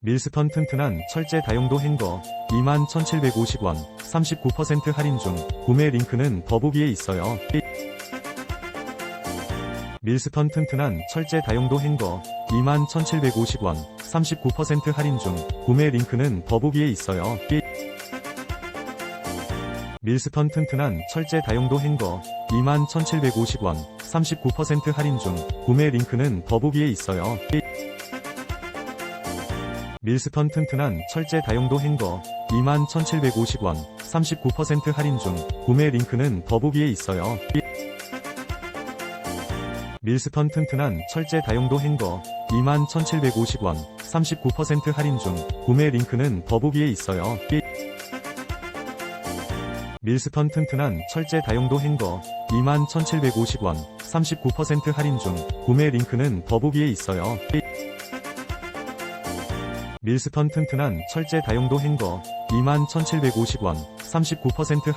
밀스턴 튼튼한 철제 다용도 행거 21,750원 39% 할인 중 구매 링크는 더보기에 있어요. 밀스턴 튼튼한 철제 다용도 행거 21,750원 39% 할인 중 구매 링크는 더보기에 있어요. 밀스턴 튼튼한 철제 다용도 행거 21,750원 39% 할인 중 구매 링크는 더보기에 있어요. 밀스턴 튼튼한 철제 다용도 행거 21,750원 39% 할인 중 구매 링크는 더보기에 있어요. 밀스턴 튼튼한 철제 다용도 행거 21,750원 39% 할인 중 구매 링크는 더보기에 있어요. 밀스턴 튼튼한 철제 다용도 행거 21,750원 39% 할인 중 구매 링크는 더보기에 있어요. 밀스턴 튼튼한 철제 다용도 행거. 21,750원 39%